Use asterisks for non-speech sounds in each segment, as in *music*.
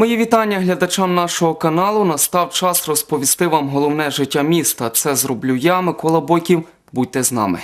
Мої вітання глядачам нашого каналу. Настав час розповісти вам головне життя міста. Це зроблю я, Микола Бойків. Будьте з нами.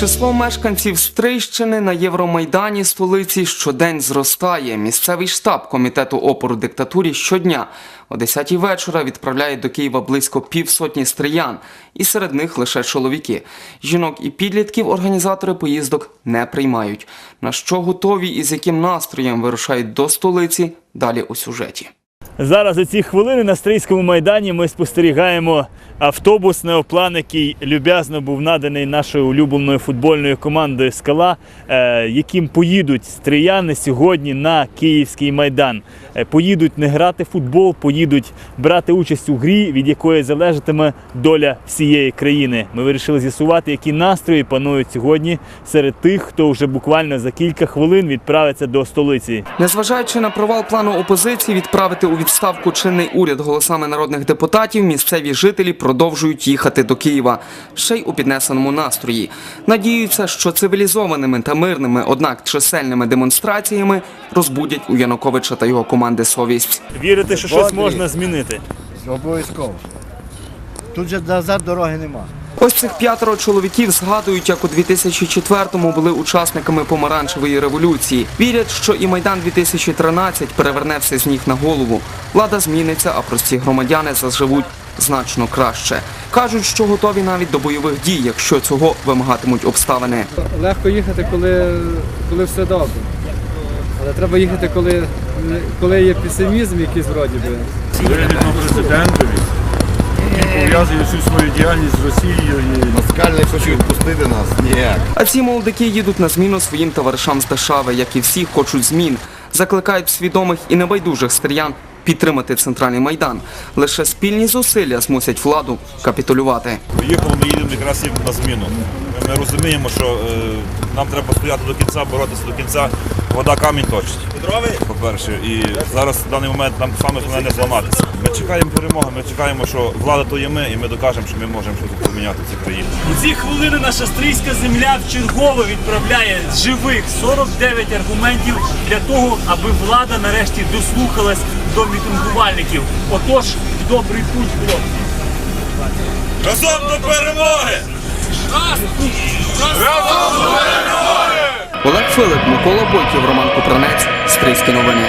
Число мешканців Стрийщини на Євромайдані столиці щодень зростає. Місцевий штаб комітету опору диктатурі щодня о 10 вечора відправляє до Києва близько півсотні стриян, і серед них лише чоловіки. Жінок і підлітків організатори поїздок не приймають. На що готові і з яким настроєм вирушають до столиці? Далі у сюжеті. Зараз у ці хвилини на Стрийському майдані ми спостерігаємо автобус Неоплан, який люб'язно був наданий нашою улюбленою футбольною командою Скала, е, яким поїдуть стрияни сьогодні на Київський майдан. Е, Поїдуть не грати футбол, поїдуть брати участь у грі, від якої залежатиме доля всієї країни. Ми вирішили з'ясувати, які настрої панують сьогодні серед тих, хто вже буквально за кілька хвилин відправиться до столиці. Незважаючи на провал плану опозиції відправити у відставку чинний уряд голосами народних депутатів, місцеві жителі продовжують їхати до Києва ще й у піднесеному настрої. Надіються, що цивілізованими та мирними, однак чисельними демонстраціями розбудять у Януковича та його команди совість. Вірите, що щось можна змінити? Обов'язково. Тут же назад дороги нема. Ось цих п'ятеро чоловіків згадують, як у 2004-му були учасниками помаранчевої революції. Вірять, що і майдан 2013 переверне все з ніг на голову. Влада зміниться, а прості громадяни заживуть значно краще. кажуть, що готові навіть до бойових дій, якщо цього вимагатимуть обставини. легко їхати, коли, коли все добре. Але треба їхати, коли, коли є песимізм якийсь вроді би. вигідно Він всю свою діяльність з Росією і Москаль не хоче відпустити нас. Ніяк. А ці молодики їдуть на зміну своїм товаришам з Дашави, як і всі хочуть змін. Закликають свідомих і небайдужих стріян підтримати центральний майдан. Лише спільні зусилля змусять владу капітулювати. Поїхали, ми їдемо якраз на зміну. Ми, розуміємо, що е, нам треба стояти до кінця, боротися до кінця. Вода камінь точить. По-перше, і зараз в даний момент нам саме головне не зламатися. Ми чекаємо перемоги, ми чекаємо, що влада то є ми, і ми докажемо, що ми можемо щось поміняти в цій країні. У ці хвилини наша стрийська земля вчергово відправляє живих 49 аргументів для того, аби влада нарешті дослухалась до мітингувальників. Отож, добрий путь, хлопці. Разом до перемоги! Олег Филип, Микола Бойків, Роман Купранець, Стрийські новини.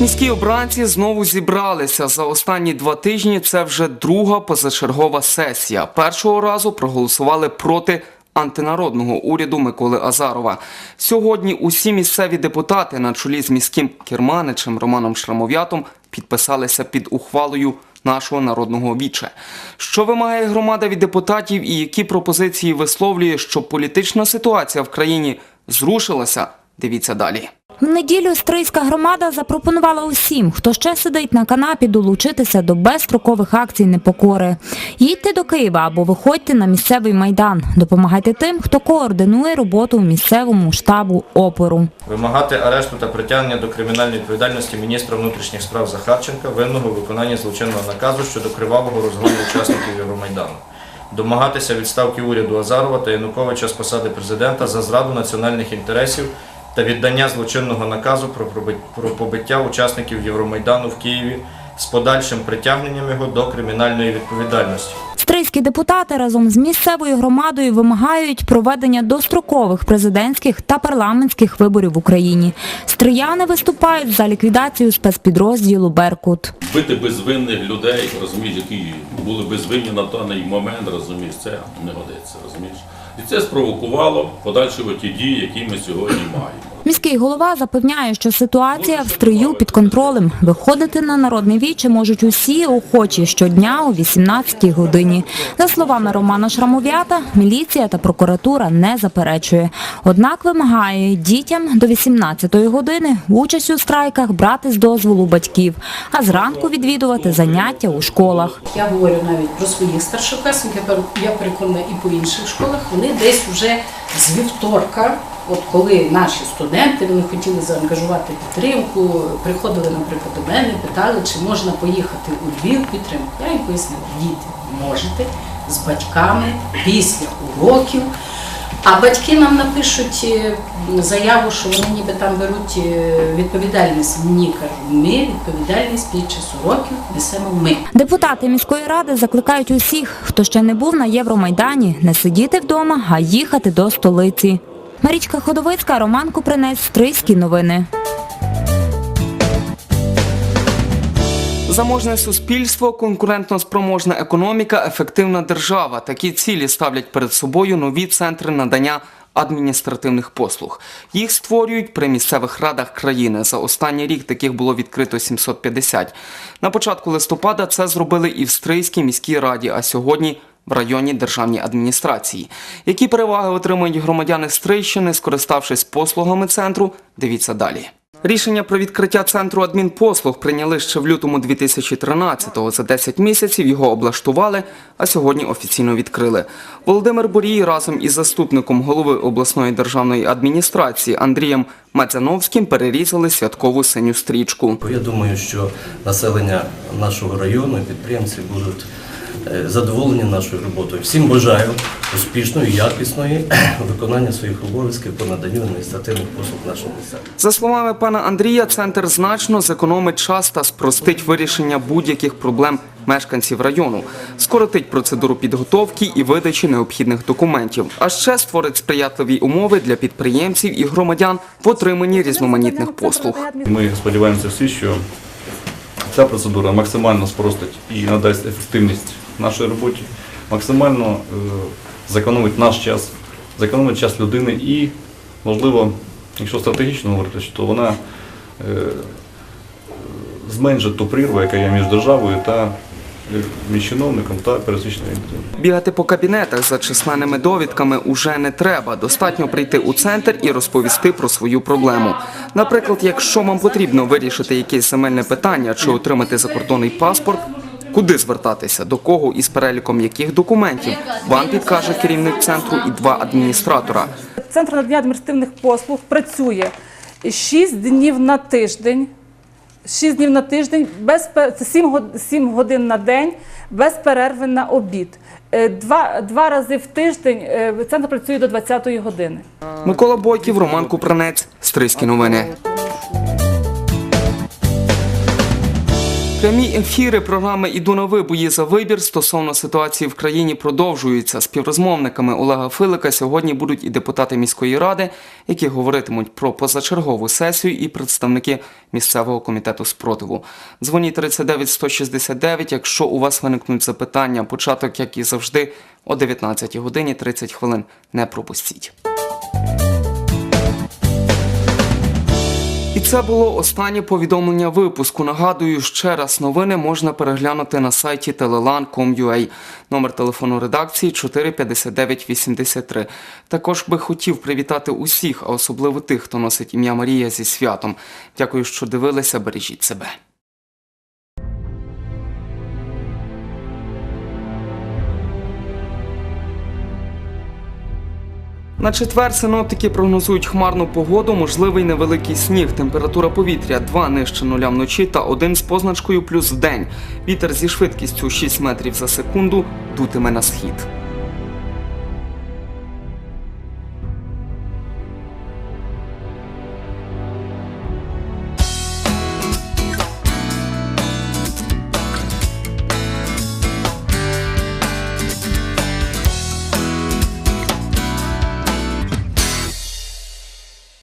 Міські обранці знову зібралися. За останні два тижні це вже друга позачергова сесія. Першого разу проголосували проти антинародного уряду Миколи Азарова. Сьогодні усі місцеві депутати на чолі з міським керманичем Романом Шрамов'ятом підписалися під ухвалою нашого народного віче. Що вимагає громада від депутатів і які пропозиції висловлює, щоб політична ситуація в країні зрушилася? Дивіться далі. В неділю Стрийська громада запропонувала усім, хто ще сидить на канапі, долучитися до безстрокових акцій непокори. Їдьте до Києва або виходьте на місцевий майдан. Допомагайте тим, хто координує роботу у місцевому штабу опору. Вимагати арешту та притягнення до кримінальної відповідальності міністра внутрішніх справ Захарченка, винного у виконанні злочинного наказу щодо кривавого розгону учасників Євромайдану. Домагатися відставки уряду Азарова та Януковича з посади президента за зраду національних інтересів та віддання злочинного наказу про побиття учасників Євромайдану в Києві з подальшим притягненням його до кримінальної відповідальності. Стрийські депутати разом з місцевою громадою вимагають проведення дострокових президентських та парламентських виборів в Україні. Стрияни виступають за ліквідацію спецпідрозділу Беркут. бити безвинних людей, розумієш, які були безвинні на даний момент, розумієш, це не годиться, розумієш. І це спровокувало подальші ті дії, які ми сьогодні маємо. Міський голова запевняє, що ситуація в стрию під контролем. Виходити на народне віче можуть усі охочі щодня о 18 годині. За словами Романа Шрамов'ята, міліція та прокуратура не заперечує. Однак вимагає дітям до 18 години участь у страйках брати з дозволу батьків, а зранку відвідувати заняття у школах. Я говорю навіть про своїх старшокласників, я переконана і по інших школах, вони десь вже з вівторка От коли наші студенти вони хотіли заангажувати підтримку, приходили, наприклад, до мене, питали, чи можна поїхати у Львів підтримку. Я їм пояснила, діти, можете з батьками після уроків. А батьки нам напишуть е, заяву, що вони ніби там беруть е, відповідальність. Ні, кажу, ми відповідальність під час уроків несемо ми. Депутати міської ради закликають усіх, хто ще не був на Євромайдані, не сидіти вдома, а їхати до столиці. Марічка Ходовицька, Роман Купринець, Стрийські новини. Заможне суспільство, конкурентно-спроможна економіка, ефективна держава. Такі цілі ставлять перед собою нові центри надання адміністративних послуг. Їх створюють при місцевих радах країни. За останній рік таких було відкрито 750. На початку листопада це зробили і в Стрийській міській раді, а сьогодні в районній державній адміністрації. Які переваги отримують громадяни Стрийщини, скориставшись послугами центру, дивіться далі. Рішення про відкриття центру адмінпослуг прийняли ще в лютому 2013-го. За 10 місяців його облаштували, а сьогодні офіційно відкрили. Володимир Борій разом із заступником голови обласної державної адміністрації Андрієм Мацяновським перерізали святкову синю стрічку. Я думаю, що населення нашого району і підприємці будуть задоволені нашою роботою. Всім бажаю успішної, якісної *clears throat* виконання своїх обов'язків по наданню адміністративних послуг нашому місцеві. За словами пана Андрія, центр значно зекономить час та спростить вирішення будь-яких проблем мешканців району, скоротить процедуру підготовки і видачі необхідних документів, а ще створить сприятливі умови для підприємців і громадян в отриманні різноманітних послуг. Ми сподіваємося всі, що ця процедура максимально спростить і надасть ефективність нашій роботі, максимально е, зекономить наш час, зекономить час людини і, можливо, якщо стратегічно говорити, то вона е, зменшить ту прірву, яка є між державою та е, між чиновником та пересічною людиною. Бігати по кабінетах за численними довідками уже не треба. Достатньо прийти у центр і розповісти про свою проблему. Наприклад, якщо вам потрібно вирішити якесь земельне питання чи отримати закордонний паспорт, куди звертатися, до кого і з переліком яких документів вам підкаже керівник центру і два адміністратора. Центр надання адміністративних послуг працює 6 днів на тиждень. 6 днів на тиждень, без, це 7, год- 7 годин на день, без перерви на обід. Е, Два, два рази в тиждень е, центр працює до 20-ї години. Микола Бойків, Роман Купранець, Стрийські новини. Прямі ефіри програми Іду на вибої за вибір стосовно ситуації в країні продовжуються. Співрозмовниками Олега Филика сьогодні будуть і депутати міської ради, які говоритимуть про позачергову сесію, і представники місцевого комітету спротиву. Дзвоніть 39 169, якщо у вас виникнуть запитання. Початок, як і завжди, о 19 годині 30 хвилин. Не пропустіть. Це було останнє повідомлення випуску. Нагадую, ще раз новини можна переглянути на сайті telelan.com.ua. Номер телефону редакції 45983. Також би хотів привітати усіх, а особливо тих, хто носить ім'я Марія зі святом. Дякую, що дивилися. Бережіть себе. На четвер синоптики прогнозують хмарну погоду, можливий невеликий сніг. Температура повітря 2 нижче нуля вночі та 1 з позначкою плюс в день. Вітер зі швидкістю 6 метрів за секунду дутиме на схід.